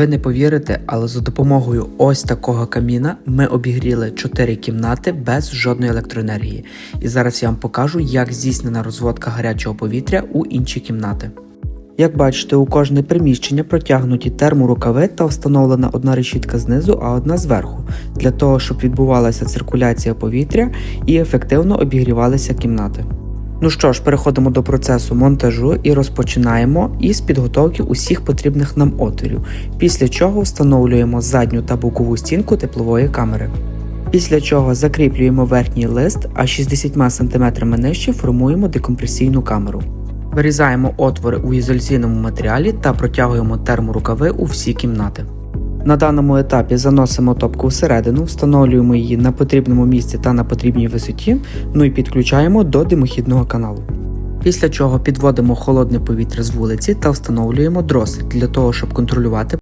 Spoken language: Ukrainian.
Ви не повірите, але за допомогою ось такого каміна ми обігріли 4 кімнати без жодної електроенергії. І зараз я вам покажу, як здійснена розводка гарячого повітря у інші кімнати. Як бачите, у кожне приміщення протягнуті терморукави та встановлена одна решітка знизу, а одна зверху, для того, щоб відбувалася циркуляція повітря і ефективно обігрівалися кімнати. Ну що ж, переходимо до процесу монтажу і розпочинаємо із підготовки усіх потрібних нам отворів, після чого встановлюємо задню та бокову стінку теплової камери. Після чого закріплюємо верхній лист, а 60 см нижче формуємо декомпресійну камеру. Вирізаємо отвори у ізоляційному матеріалі та протягуємо терморукави у всі кімнати. На даному етапі заносимо топку всередину, встановлюємо її на потрібному місці та на потрібній висоті, ну і підключаємо до димохідного каналу. Після чого підводимо холодне повітря з вулиці та встановлюємо дросель для того, щоб контролювати